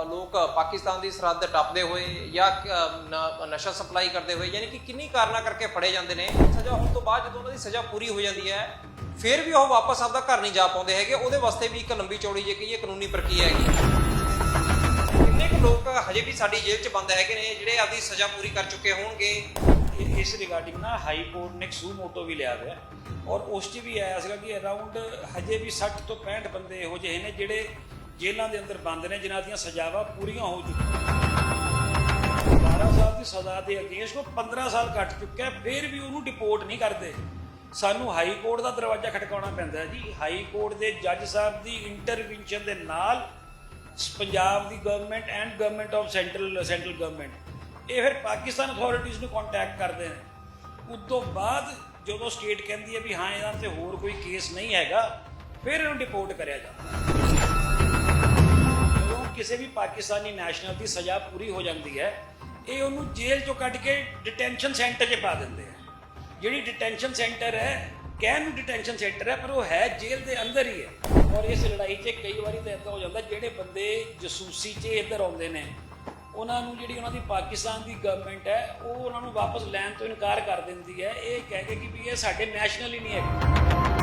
ਲੋਕ ਪਾਕਿਸਤਾਨ ਦੀ ਸਰਹੱਦ ਟੱਪਦੇ ਹੋਏ ਜਾਂ ਨਸ਼ਾ ਸਪਲਾਈ ਕਰਦੇ ਹੋਏ, ਯਾਨੀ ਕਿ ਕਿੰਨੀ ਕਾਰਨਾਂ ਕਰਕੇ ਫੜੇ ਜਾਂਦੇ ਨੇ, ਸਜ਼ਾ ਹੋਣ ਤੋਂ ਬਾਅਦ ਜਦੋਂ ਉਹਨਾਂ ਦੀ ਸਜ਼ਾ ਪੂਰੀ ਹੋ ਜਾਂਦੀ ਹੈ, ਫਿਰ ਵੀ ਉਹ ਵਾਪਸ ਆਪਦਾ ਘਰ ਨਹੀਂ ਜਾ ਪਾਉਂਦੇ ਹੈਗੇ, ਉਹਦੇ ਵਾਸਤੇ ਵੀ ਇੱਕ ਲੰਬੀ ਚੌੜੀ ਜੇ ਕਹੀਏ ਕਾਨੂੰਨੀ ਪ੍ਰਕਿਰਿਆ ਹੈਗੀ। ਕਿੰਨੇ ਕੁ ਲੋਕ ਹਜੇ ਵੀ ਸਾਡੀ ਜੇਲ੍ਹ 'ਚ ਬੰਦ ਹੈਗੇ ਨੇ, ਜਿਹੜੇ ਆਪਦੀ ਸਜ਼ਾ ਪੂਰੀ ਕਰ ਚੁੱਕੇ ਹੋਣਗੇ? ਇਸ ਰਿਗਾਰਡਿੰਗ ਨਾ ਹਾਈ ਕੋਰਟ ਨੇ ਇੱਕ ਸੂ ਮੋਟੋ ਵੀ ਲਿਆ ਹੋਇਆ, ਔਰ ਉਸ 'ਚ ਵੀ ਆਇਆ ਸੀਗਾ ਕਿ ਅਰਾਊਂਡ ਹਜੇ ਵੀ 60 ਤੋਂ 65 ਬੰਦੇ ਇਹੋ ਜਿਹੇ ਨੇ, ਜਿਹੜੇ ਜੇਲ੍ਹਾਂ ਦੇ ਅੰਦਰ ਬੰਦ ਨੇ, ਜਿਨ੍ਹਾਂ ਦੀਆਂ ਸਜ਼ਾਵਾਂ ਪੂਰੀਆਂ ਹੋ ਚੁੱਕੀਆਂ। 12 ਸਾਲ ਦੀ ਸਜ਼ਾ ਦੇ ਅਗੇਂਸਟ ਉਹ 15 ਸਾਲ ਕੱਟ ਚੁੱਕਾ ਹੈ, ਫਿਰ ਵੀ ਉਹਨੂੰ ਡਿਪੋਰਟ ਨਹੀਂ ਕਰਦੇ। ਸਾਨੂੰ ਹਾਈ ਕੋਰਟ ਦਾ ਦਰਵਾਜ਼ਾ ਖਟਕਾਉਣਾ ਪੈਂਦਾ ਹੈ ਜੀ। ਹਾਈ ਕੋਰਟ ਦੇ ਜੱਜ ਸਾਹਿਬ ਦੀ ਇੰਟਰਵੈਂਸ਼ਨ ਦੇ ਨਾਲ ਪੰਜਾਬ ਦੀ government and government of central central government ਇਹ ਫਿਰ ਪਾਕਿਸਤਾਨ ਅਥਾਰਟੀਜ਼ ਨੂੰ ਕੰਟੈਕਟ ਕਰਦੇ ਨੇ। ਉਸ ਤੋਂ ਬਾਅਦ ਜਦੋਂ ਸਟੇਟ ਕਹਿੰਦੀ ਹੈ ਵੀ ਹਾਂ, ਇਹਨਾਂ ਤੇ ਹੋਰ ਕੋਈ ਕੇਸ ਨਹੀਂ ਹੈਗਾ, ਫਿਰ ਇਹਨੂੰ ਡਿਪੋਰਟ ਕਰਿਆ ਜਾਂਦਾ। ਕਿਸੇ ਵੀ ਪਾਕਿਸਤਾਨੀ ਨੈਸ਼ਨਲ ਦੀ ਸਜ਼ਾ ਪੂਰੀ ਹੋ ਜਾਂਦੀ ਹੈ, ਇਹ ਉਹਨੂੰ ਜੇਲ੍ਹ ਚੋਂ ਕੱਢ ਕੇ ਡਿਟੈਂਸ਼ਨ ਸੈਂਟਰ 'ਚ ਪਾ ਦਿੰਦੇ ਆ। ਜਿਹੜੀ ਡਿਟੈਂਸ਼ਨ ਸੈਂਟਰ ਹੈ, ਕਹਿਣ ਨੂੰ ਡਿਟੈਂਸ਼ਨ ਸੈਂਟਰ ਹੈ, ਪਰ ਉਹ ਹੈ ਜੇਲ੍ਹ ਦੇ ਅੰਦਰ ਹੀ ਹੈ। ਔਰ ਇਸ ਲੜਾਈ 'ਚ ਕਈ ਵਾਰੀ ਤਾਂ ਇਦਾਂ ਹੋ ਜਾਂਦਾ, ਜਿਹੜੇ ਬੰਦੇ ਜਸੂਸੀ 'ਚ ਇੱਧਰ ਆਉਂਦੇ ਨੇ, ਉਹਨਾਂ ਨੂੰ ਜਿਹੜੀ ਉਹਨਾਂ ਦੀ ਪਾਕਿਸਤਾਨ ਦੀ ਗਵਰਨਮੈਂਟ ਹੈ, ਉਹ ਉਹਨਾਂ ਨੂੰ ਵਾਪਸ ਲੈਣ ਤੋਂ ਇਨਕਾਰ ਕਰ ਦਿੰਦੀ ਹੈ। ਇਹ ਕਹਿ ਕੇ ਕਿ ਵੀ ਇਹ ਸਾਡੇ ਨੈਸ਼ਨਲ ਹੀ ਨਹੀਂ ਹੈ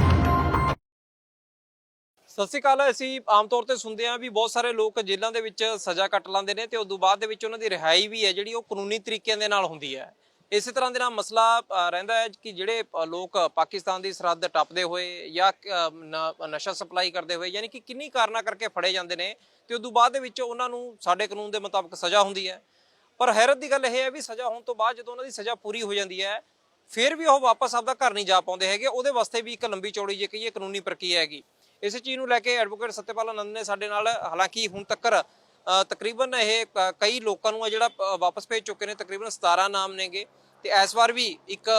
ਸਤਿ ਸ਼੍ਰੀ ਅਕਾਲ, ਅਸੀਂ ਆਮ ਤੌਰ ਤੇ ਸੁਣਦੇ ਹਾਂ ਵੀ ਬਹੁਤ ਸਾਰੇ ਲੋਕ ਜੇਲ੍ਹਾਂ ਦੇ ਵਿੱਚ ਸਜ਼ਾ ਕੱਟ ਲੈਂਦੇ ਨੇ ਤੇ ਉਸ ਤੋਂ ਬਾਅਦ ਦੇ ਵਿੱਚ ਉਹਨਾਂ ਦੀ ਰਿਹਾਈ ਵੀ ਹੈ, ਜਿਹੜੀ ਉਹ ਕਾਨੂੰਨੀ ਤਰੀਕਿਆਂ ਦੇ ਨਾਲ ਹੁੰਦੀ ਹੈ। ਇਸੇ ਤਰ੍ਹਾਂ ਦੇ ਨਾਲ ਮਸਲਾ ਰਹਿੰਦਾ ਹੈ ਕਿ ਜਿਹੜੇ ਲੋਕ ਪਾਕਿਸਤਾਨ ਦੀ ਸਰਹੱਦ ਟੱਪਦੇ ਹੋਏ ਜਾਂ ਨਸ਼ਾ ਸਪਲਾਈ ਕਰਦੇ ਹੋਏ, ਯਾਨੀ ਕਿ ਕਿੰਨੀ ਕਾਰਨਾਂ ਕਰਕੇ ਫੜੇ ਜਾਂਦੇ ਨੇ ਤੇ ਉਸ ਤੋਂ ਬਾਅਦ ਦੇ ਵਿੱਚ ਉਹਨਾਂ ਨੂੰ ਸਾਡੇ ਕਾਨੂੰਨ ਦੇ ਮੁਤਾਬਕ ਸਜ਼ਾ ਹੁੰਦੀ ਹੈ। ਪਰ ਹੈਰਤ ਦੀ ਗੱਲ ਇਹ ਹੈ ਵੀ ਸਜ਼ਾ ਹੋਣ ਤੋਂ ਬਾਅਦ ਜਦੋਂ ਉਹਨਾਂ ਦੀ ਸਜ਼ਾ ਪੂਰੀ ਹੋ ਜਾਂਦੀ ਹੈ, ਫਿਰ ਵੀ ਉਹ ਵਾਪਸ ਆਪਦਾ ਘਰ ਨਹੀਂ ਜਾ ਪਾਉਂਦੇ ਹੈਗੇ। ਉਹਦੇ ਵਾਸਤੇ ਵੀ ਇੱਕ ਲੰਬੀ ਚੌੜੀ ਜੇ ਕਹੀਏ ਕਾਨੂੰਨੀ ਪ੍ਰਕਿਰਿਆ ਹੈਗੀ। ਇਸ ਚੀਜ਼ ਨੂੰ ਲੈ ਕੇ ਐਡਵੋਕੇਟ ਸਤਿਪਾਲ ਆਨੰਦ ਨੇ ਸਾਡੇ ਨਾਲ, ਹਾਲਾਂਕਿ ਹੁਣ ਤੱਕ ਤਕਰੀਬਨ ਇਹ ਕਈ ਲੋਕਾਂ ਨੂੰ ਆ ਜਿਹੜਾ ਵਾਪਸ ਭੇਜ ਚੁੱਕੇ ਨੇ, ਤਕਰੀਬਨ 17 ਨਾਮ ਨੇਗੇ। ਤੇ ਇਸ ਵਾਰ ਵੀ ਇੱਕ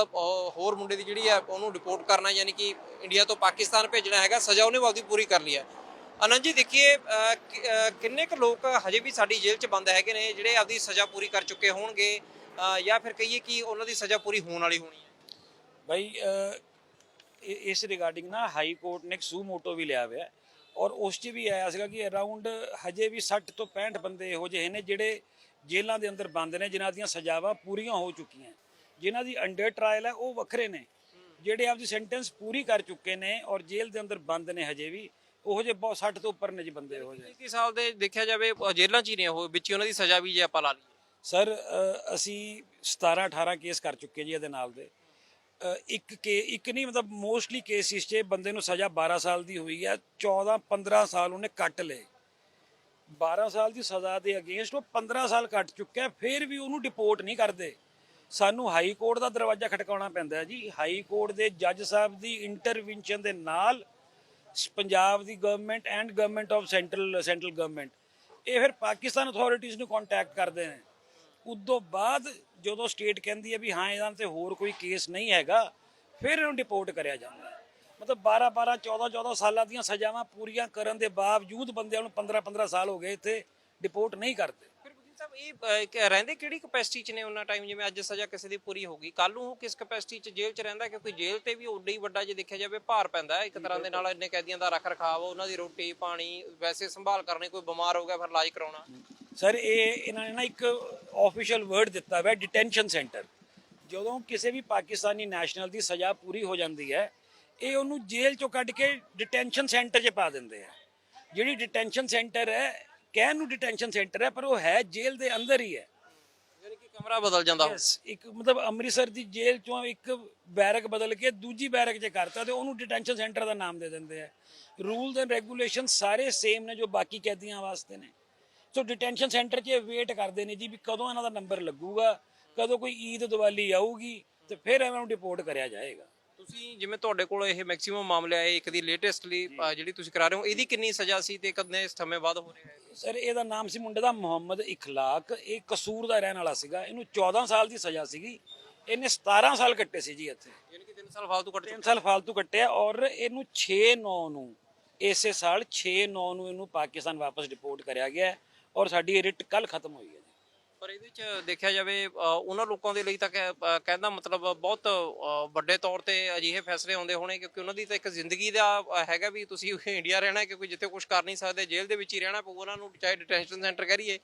ਹੋਰ ਮੁੰਡੇ ਦੀ ਜਿਹੜੀ ਹੈ ਉਹਨੂੰ ਰਿਪੋਰਟ ਕਰਨਾ, ਯਾਨੀ ਕਿ ਇੰਡੀਆ ਤੋਂ ਪਾਕਿਸਤਾਨ ਭੇਜਣਾ ਹੈਗਾ, ਸਜ਼ਾ ਉਹਨੇ ਆਪਦੀ ਪੂਰੀ ਕਰ ਲਈ ਹੈ। ਆਨੰਦ ਜੀ, ਦੇਖੀਏ ਕਿੰਨੇ ਕੁ ਲੋਕ ਹਜੇ ਵੀ ਸਾਡੀ ਜੇਲ੍ਹ 'ਚ ਬੰਦ ਹੈਗੇ ਨੇ, ਜਿਹੜੇ ਆਪਦੀ ਸਜ਼ਾ ਪੂਰੀ ਕਰ ਚੁੱਕੇ ਹੋਣਗੇ ਜਾਂ ਫਿਰ ਕਹੀਏ ਕਿ ਉਹਨਾਂ ਦੀ ਸਜ਼ਾ ਪੂਰੀ ਹੋਣ ਵਾਲੀ ਹੋਣੀ ਹੈ? ਭਾਈ ਇਸ ਰਿਗਾਰਡਿੰਗ ਨਾ ਹਾਈ ਕੋਰਟ ਨੇ ਇੱਕ ਸੂ ਮੋਟੋ ਵੀ ਲਿਆ ਹੋਇਆ ਔਰ ਉਸ 'ਚ ਵੀ ਆਇਆ ਸੀਗਾ ਕਿ ਅਰਾਊਂਡ ਹਜੇ ਵੀ 60 ਤੋਂ 65 ਬੰਦੇ ਇਹੋ ਜਿਹੇ ਨੇ ਜਿਹੜੇ ਜੇਲ੍ਹਾਂ ਦੇ ਅੰਦਰ ਬੰਦ ਨੇ ਜਿਨ੍ਹਾਂ ਦੀਆਂ ਸਜ਼ਾਵਾਂ ਪੂਰੀਆਂ ਹੋ ਚੁੱਕੀਆਂ ਜਿਨ੍ਹਾਂ ਦੀ ਅੰਡਰ ਟ੍ਰਾਇਲ ਹੈ ਉਹ ਵੱਖਰੇ ਨੇ ਜਿਹੜੇ ਆਪਦੀ ਸੈਂਟੈਂਸ ਪੂਰੀ ਕਰ ਚੁੱਕੇ ਨੇ ਔਰ ਜੇਲ੍ਹ ਦੇ ਅੰਦਰ ਬੰਦ ਨੇ ਹਜੇ ਵੀ ਉਹੋ ਜਿਹੇ ਬਹੁਤ 60 ਤੋਂ ਉੱਪਰ ਨੇ ਜੀ ਬੰਦੇ ਇਹੋ ਜਿਹੇ। 21 ਸਾਲ ਦੇ ਦੇਖਿਆ ਜਾਵੇ ਜੇਲ੍ਹਾਂ 'ਚ ਹੀ ਨੇ ਉਹ ਵਿੱਚ ਹੀ ਉਹਨਾਂ ਦੀ ਸਜ਼ਾ ਵੀ ਜੇ ਆਪਾਂ ਲਾ ਲਈਏ। ਸਰ ਅਸੀਂ 17 18 ਕੇਸ ਕਰ ਚੁੱਕੇ ਜੀ ਇਹਦੇ ਨਾਲ ਦੇ। ਇੱਕ ਕੇ ਇੱਕ ਨਹੀਂ, ਮਤਲਬ ਮੋਸਟਲੀ ਕੇਸਿਸ 'ਚ ਬੰਦੇ ਨੂੰ ਸਜ਼ਾ 12 ਸਾਲ ਦੀ ਹੋਈ ਹੈ 14 15 ਸਾਲ ਉਹਨੇ ਕੱਟ ਲਏ। 12 ਸਾਲ ਦੀ ਸਜ਼ਾ ਦੇ ਅਗੇਂਸਟ ਉਹ 15 ਸਾਲ ਕੱਟ ਚੁੱਕਾ ਫਿਰ ਵੀ ਉਹਨੂੰ ਡਿਪੋਰਟ ਨਹੀਂ ਕਰਦੇ। ਸਾਨੂੰ ਹਾਈ ਕੋਰਟ ਦਾ ਦਰਵਾਜ਼ਾ ਖਟਕਾਉਣਾ ਪੈਂਦਾ ਹੈ ਜੀ। ਹਾਈ ਕੋਰਟ ਦੇ ਜੱਜ ਸਾਹਿਬ ਦੀ ਇੰਟਰਵੈਂਸ਼ਨ ਦੇ ਨਾਲ ਪੰਜਾਬ ਦੀ government and government of central central government ਇਹ ਫਿਰ ਪਾਕਿਸਤਾਨ ਅਥਾਰਟੀਜ਼ ਨੂੰ ਕੰਟੈਕਟ ਕਰਦੇ ਨੇ। ਉਸ ਤੋਂ ਬਾਅਦ ਜਦੋਂ ਸਟੇਟ ਕਹਿੰਦੀ ਹੈ ਵੀ ਹਾਂ ਇਹਨਾਂ ਤੇ ਹੋਰ ਕੋਈ ਕੇਸ ਨਹੀਂ ਹੈਗਾ ਫਿਰ ਇਹਨੂੰ ਡਿਪੋਰਟ ਕਰਿਆ ਜਾਂਦਾ ਹੈ। ਮਤਲਬ 12 12 14 14 ਸਾਲਾਂ ਦੀਆਂ ਸਜ਼ਾਵਾਂ ਪੂਰੀਆਂ ਕਰਨ ਦੇ ਬਾਵਜੂਦ ਬੰਦਿਆਂ ਨੂੰ 15 15 ਸਾਲ ਹੋ ਗਏ ਇੱਥੇ ਡਿਪੋਰਟ ਨਹੀਂ ਕਰਦੇ। ਫਿਰ ਵਕੀਲ ਸਾਹਿਬ ਇਹ ਕਿ ਰਹਿੰਦੇ ਕਿਹੜੀ ਕਪੈਸਿਟੀ 'ਚ ਨੇ ਉਹਨਾਂ ਟਾਈਮ ਜਿਵੇਂ ਅੱਜ ਸਜ਼ਾ ਕਿਸੇ ਦੀ ਪੂਰੀ ਹੋ ਗਈ? ਕੱਲ ਨੂੰ ਉਹ ਕਿਸ ਕਪੈਸਿਟੀ 'ਚ ਜੇਲ੍ਹ 'ਚ ਰਹਿੰਦਾ ਕਿਉਂਕਿ ਜੇਲ੍ਹ ਤੇ ਵੀ ਓਡਾ ਹੀ ਵੱਡਾ ਜੇ ਦੇਖਿਆ ਜਾਵੇ ਭਾਰ ਪੈਂਦਾ ਹੈ। ਇੱਕ ਤਰ੍ਹਾਂ ਦੇ ਨਾਲ ਇੰਨੇ ਕੈਦੀਆਂ ਦਾ ਰੱਖ ਰਖਾਵ ਉਹਨਾਂ ਦੀ ਰੋਟੀ ਪਾਣੀ ਵੈਸੇ ਸੰਭਾਲ ਕਰਨੀ ਕੋਈ ਬਿਮਾਰ ਹੋ ਗਿਆ ਫਿਰ ਇਲਾਜ ਕਰਾਉਣਾ। ਸਰ ਇਹ ਇਹਨਾਂ ਨੇ ਨਾ ਇੱਕ ਆਫੀਸ਼ੀਅਲ ਵਰਡ ਦਿੱਤਾ ਹੋਇਆ ਡਿਟੈਂਸ਼ਨ ਸੈਂਟਰ ਜਦੋਂ ਕਿਸੇ ਵੀ ਪਾਕਿਸਤਾਨੀ ਨੈਸ਼ਨਲ ਦੀ ਸਜ਼ਾ ਪੂਰੀ ਹੋ ਜਾਂਦੀ ਹੈ ਇਹ ਉਹਨੂੰ ਜੇਲ੍ਹ ਚੋਂ ਕੱਢ ਕੇ ਡਿਟੈਂਸ਼ਨ ਸੈਂਟਰ 'ਚ ਪਾ ਦਿੰਦੇ ਆ। ਜਿਹੜੀ ਡਿਟੈਂਸ਼ਨ ਸੈਂਟਰ ਹੈ ਕਹਿਣ ਨੂੰ ਡਿਟੈਂਸ਼ਨ ਸੈਂਟਰ ਹੈ ਪਰ ਉਹ ਹੈ ਜੇਲ੍ਹ ਦੇ ਅੰਦਰ ਹੀ ਹੈ। ਯਾਨੀ ਕਿ ਕਮਰਾ ਬਦਲ ਜਾਂਦਾ ਇੱਕ ਮਤਲਬ ਅੰਮ੍ਰਿਤਸਰ ਦੀ ਜੇਲ੍ਹ ਚੋਂ ਇੱਕ ਬੈਰਕ ਬਦਲ ਕੇ ਦੂਜੀ ਬੈਰਕ 'ਚ ਕਰਤਾ ਤੇ ਉਹਨੂੰ ਡਿਟੈਂਸ਼ਨ ਸੈਂਟਰ ਦਾ ਨਾਮ ਦੇ ਦਿੰਦੇ ਆ। ਰੂਲਸ ਐਂਡ ਰੈਗੂਲੇਸ਼ਨ ਸਾਰੇ ਸੇਮ ਨੇ ਜੋ ਬਾਕੀ ਕੈਦੀਆਂ ਵਾਸਤੇ ਨੇ। ਸੋ ਡਿਟੈਂਸ਼ਨ ਸੈਂਟਰ 'ਚ ਵੇਟ ਕਰਦੇ ਨੇ ਜੀ ਵੀ ਕਦੋਂ ਇਹਨਾਂ ਦਾ ਨੰਬਰ ਲੱਗੂਗਾ ਕਦੋਂ ਕੋਈ ਈਦ ਦੀਵਾਲੀ ਆਊਗੀ ਤੇ ਫਿਰ ਇਹਨਾਂ ਨੂੰ ਡਿਪੋਰਟ ਕਰਿਆ ਜਾਏਗਾ। ਤੁਸੀਂ ਜਿਵੇਂ ਤੁਹਾਡੇ ਕੋਲ ਇਹ ਮੈਕਸਿਮਮ ਮਾਮਲੇ ਆਏ ਇੱਕ ਦੀ ਲੇਟੈਸਟਲੀ ਜਿਹੜੀ ਤੁਸੀਂ ਕਰਾ ਰਹੇ ਹੋ ਇਹਦੀ ਕਿੰਨੀ ਸਜ਼ਾ ਸੀ ਤੇ ਕਿੰਨੇ ਸਮੇਂ ਬਾਅਦ ਹੋ ਰਿਹਾ ਹੈ? ਸਰ ਇਹਦਾ ਨਾਮ ਸੀ ਮੁੰਡੇ ਦਾ ਮੁਹੰਮਦ ਇਖਲਾਕ। ਇਹ ਕਸੂਰ ਦਾ ਰਹਿਣ ਵਾਲਾ ਸੀਗਾ। ਇਹਨੂੰ 14 ਸਾਲ ਦੀ ਸਜ਼ਾ ਸੀਗੀ। ਇਹਨੇ 17 ਸਾਲ ਕੱਟੇ ਸੀ ਜੀ ਇੱਥੇ। ਯਾਨੀ ਕਿ 3 ਸਾਲ ਫਾਲਤੂ ਕੱਟ। 3 ਸਾਲ ਫालतू ਕੱਟਿਆ ਔਰ ਇਹਨੂੰ 6/9 ਨੂੰ ਇਸੇ ਸਾਲ 6/9 ਨੂੰ ਇਹਨੂੰ ਪਾਕਿਸਤਾਨ ਵਾਪਸ ਡਿਪੋਰਟ ਕਰਿਆ ਗਿਆ। ਔਰ ਸਾਡੀ ਇਹ ਰਿਟ ਕੱਲ ਖਤਮ ਹੋਈ ਹੈ ਜੀ। ਪਰ ਇਹਦੇ ਵਿੱਚ ਦੇਖਿਆ ਜਾਵੇ ਅ, ਉਹਨਾਂ ਲੋਕਾਂ ਦੇ ਲਈ ਤਾਂ ਕਹਿ- ਅ, ਕਹਿੰਦਾ ਮਤਲਬ ਬਹੁਤ ਅ, ਵੱਡੇ ਤੌਰ ਤੇ ਅਜਿਹੇ ਫੈਸਲੇ ਆਉਂਦੇ ਹੋਣੇ ਕਿਉਂਕਿ ਉਹਨਾਂ ਦੀ ਤਾਂ ਇੱਕ ਜ਼ਿੰਦਗੀ ਦਾ ਅ, ਹੈਗਾ ਵੀ ਤੁਸੀਂ ਇੰਡੀਆ ਰਹਿਣਾ ਹੈ ਕਿਉਂਕਿ ਜਿੱਥੇ ਕੁਝ ਕਰ ਨਹੀਂ ਸਕਦੇ ਜੇਲ੍ਹ ਦੇ ਵਿੱਚ ਹੀ ਰਹਿਣਾ ਪਊ ਉਹਨਾਂ ਨੂੰ ਚਾਹੇ ਡਿਟੈਂਸ਼ਨ ਸੈਂਟਰ ਕਰੀਏ।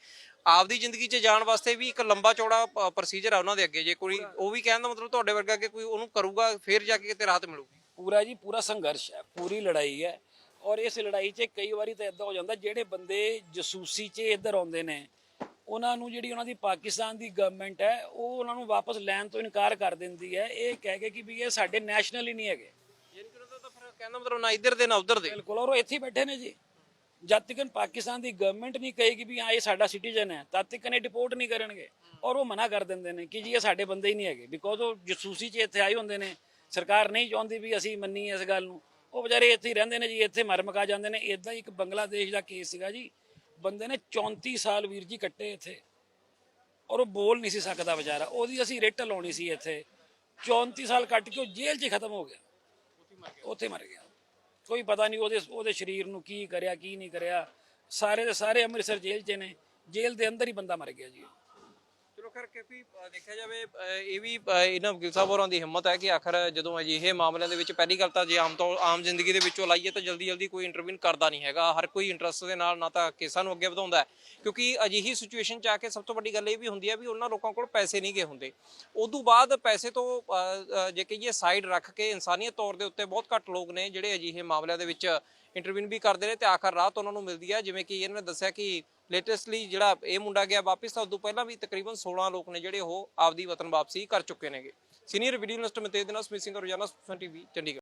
ਆਪਦੀ ਜ਼ਿੰਦਗੀ 'ਚ ਜਾਣ ਵਾਸਤੇ ਵੀ ਇੱਕ ਲੰਬਾ ਚੌੜਾ ਪ੍ਰੋਸੀਜਰ ਆ ਉਹਨਾਂ ਦੇ ਅੱਗੇ। ਜੇ ਕੋਈ ਉਹ ਵੀ ਕਹਿਣ ਦਾ ਮਤਲਬ ਤੁਹਾਡੇ ਵਰਗਾ ਕਿ ਕੋਈ ਉਹਨੂੰ ਕਰੂਗਾ ਫਿਰ ਜਾ ਕੇ ਕਿਤੇ ਰਾਹਤ ਮਿਲੂਗੀ। ਪੂਰਾ ਜੀ ਪੂਰਾ ਸੰਘਰਸ਼ ਹੈ ਪੂਰੀ ਲੜਾਈ ਹੈ। ਔਰ ਇਸ ਲੜਾਈ 'ਚ ਕਈ ਵਾਰੀ ਤਾਂ ਇਦਾਂ ਹੋ ਜਾਂਦਾ ਜਿਹੜੇ ਬੰਦੇ ਜਸੂਸੀ 'ਚ ਇੱਧਰ ਆਉਂਦੇ ਨੇ ਉਹਨਾਂ ਨੂੰ ਜਿਹੜੀ ਉਹਨਾਂ ਦੀ ਪਾਕਿਸਤਾਨ ਦੀ ਗਵਰਨਮੈਂਟ ਹੈ ਉਹ ਉਹਨਾਂ ਨੂੰ ਵਾਪਸ ਲੈਣ ਤੋਂ ਇਨਕਾਰ ਕਰ ਦਿੰਦੀ ਹੈ। ਇਹ ਕਹਿ ਕੇ ਕਿ ਵੀ ਇਹ ਸਾਡੇ ਨੈਸ਼ਨਲ ਹੀ ਨਹੀਂ ਹੈਗੇ। ਕਹਿੰਦਾ ਮਤਲਬ ਨਾ ਇੱਧਰ ਦੇ ਨਾ ਉੱਧਰ ਦੇ। ਬਿਲਕੁਲ ਔਰ ਉਹ ਇੱਥੇ ਹੀ ਬੈਠੇ ਨੇ ਜੀ। ਜਦ ਤੱਕ ਪਾਕਿਸਤਾਨ ਦੀ ਗਵਰਨਮੈਂਟ ਨਹੀਂ ਕਹੇਗੀ ਵੀ ਹਾਂ ਇਹ ਸਾਡਾ ਸਿਟੀਜ਼ਨ ਹੈ ਤਦ ਤੱਕ ਇਹ ਡਿਪੋਰਟ ਨਹੀਂ ਕਰਨਗੇ। ਔਰ ਉਹ ਮਨਾ ਕਰ ਦਿੰਦੇ ਨੇ ਕਿ ਜੀ ਇਹ ਸਾਡੇ ਬੰਦੇ ਹੀ ਨਹੀਂ ਹੈਗੇ। ਬਿਕੋਜ਼ ਉਹ ਜਸੂਸੀ 'ਚ ਇੱਥੇ ਆਏ ਹੁੰਦੇ ਨੇ। ਸਰਕਾਰ ਨਹੀਂ ਚਾਹੁੰਦੀ ਵੀ ਅਸੀਂ ਮੰਨੀਏ ਇਸ ਗੱਲ ਨੂੰ। ਉਹ ਵਿਚਾਰੇ ਇੱਥੇ ਹੀ ਰਹਿੰਦੇ ਨੇ ਜੀ, ਇੱਥੇ ਮਰ ਮਕਾ ਜਾਂਦੇ ਨੇ। ਇਦਾਂ ਹੀ ਇੱਕ ਬੰਗਲਾਦੇਸ਼ ਦਾ ਕੇਸ ਸੀਗਾ ਜੀ। ਬੰਦੇ ਨੇ 34 ਸਾਲ ਵੀਰ ਜੀ ਕੱਟੇ ਇੱਥੇ। ਔਰ ਉਹ ਬੋਲ ਨਹੀਂ ਸੀ ਸਕਦਾ ਵਿਚਾਰਾ। ਉਹਦੀ ਅਸੀਂ ਰਿਟ ਲਾਉਣੀ ਸੀ ਇੱਥੇ। 34 ਸਾਲ ਕੱਟ ਕੇ ਉਹ ਜੇਲ੍ਹ 'ਚ ਹੀ ਖਤਮ ਹੋ ਗਿਆ। ਉੱਥੇ ਮਰ ਗਿਆ। ਕੋਈ ਪਤਾ ਨਹੀਂ ਉਹਦੇ ਉਹਦੇ ਸਰੀਰ ਨੂੰ ਕੀ ਕਰਿਆ, ਕੀ ਨਹੀਂ ਕਰਿਆ। ਸਾਰੇ ਦੇ ਸਾਰੇ ਅੰਮ੍ਰਿਤਸਰ ਜੇਲ੍ਹ 'ਚ ਨੇ। ਜੇਲ੍ਹ ਦੇ ਅੰਦਰ ਹੀ ਬੰਦਾ ਮਰ ਗਿਆ ਜੀ। ਚਲੋ ਕਿਉਂਕਿ ਦੇਖਿਆ ਜਾਵੇ ਅ, ਇਹ ਵੀ ਅ, ਇਹਨਾਂ ਵਕੀਲ ਸਾਹਿਬ ਹੋਰਾਂ ਦੀ ਹਿੰਮਤ ਹੈ ਕਿ ਆਖਰ ਜਦੋਂ ਅਜਿਹੇ ਮਾਮਲਿਆਂ ਦੇ ਵਿੱਚ ਪਹਿਲੀ ਗੱਲ ਤਾਂ ਜੇ ਆਮ ਤੌਰ ਆਮ ਜ਼ਿੰਦਗੀ ਦੇ ਵਿੱਚੋਂ ਲਾਈਏ ਤਾਂ ਜਲਦੀ ਜਲਦੀ ਕੋਈ ਇੰਟਰਵਿਊ ਕਰਦਾ ਨਹੀਂ ਹੈਗਾ। ਹਰ ਕੋਈ ਇੰਟਰਸਟ ਦੇ ਨਾਲ ਨਾ ਤਾਂ ਕੇਸਾਂ ਨੂੰ ਅੱਗੇ ਵਧਾਉਂਦਾ ਹੈ। ਕਿਉਂਕਿ ਅਜਿਹੀ ਸਿਚੁਏਸ਼ਨ ਚ ਆ ਕੇ ਸਭ ਤੋਂ ਵੱਡੀ ਗੱਲ ਇਹ ਵੀ ਹੁੰਦੀ ਹੈ ਵੀ ਉਹਨਾਂ ਲੋਕਾਂ ਕੋਲ ਪੈਸੇ ਨਹੀਂ ਗਏ ਹੁੰਦੇ। ਉਦੋਂ ਬਾਅਦ ਪੈਸੇ ਤੋਂ ਅ, ਅ, ਜੇ ਕਹੀਏ ਸਾਈਡ ਰੱਖ ਕੇ ਇਨਸਾਨੀਅਤ ਤੌਰ ਦੇ ਉੱਤੇ ਬਹੁਤ ਘੱਟ ਲੋਕ ਨੇ ਜਿਹੜੇ ਅਜਿਹੇ ਮਾਮਲਿਆਂ ਦੇ ਵਿੱਚ ਇੰਟਰਵਿਊ ਵੀ ਕਰਦੇ ਨੇ ਤੇ ਆਖਰ ਰਾਤ ਉਹਨਾਂ ਨੂੰ ਮਿਲਦੀ ਹੈ ਜਿਵੇਂ ਕਿ ਇਹਨਾਂ ਨੇ ਦੱਸਿਆ ਕਿ ਲੇਟੈਸਟਲੀ ਜਿਹੜਾ ਇਹ ਮੁੰਡਾ ਗਿਆ ਵਾਪਿਸ, ਤਾਂ ਉਦੋਂ ਪਹਿਲਾਂ ਵੀ ਤਕਰੀਬਨ 16 ਲੋਕ ਨੇ ਜਿਹੜੇ ਉਹ ਆਪਦੀ ਵਤਨ ਵਾਪਸੀ ਕਰ ਚੁੱਕੇ ਨੇਗੇ। ਸੀਨੀਅਰ ਵੀਡੀਓ ਜਰਨਲਿਸਟ ਮਤੇਜ ਦੇ ਨਾਲ ਸਮਿਸਿੰਗ ਰੋਜ਼ਾਨਾ ਟੀਵੀ ਚੰਡੀਗੜ੍ਹ।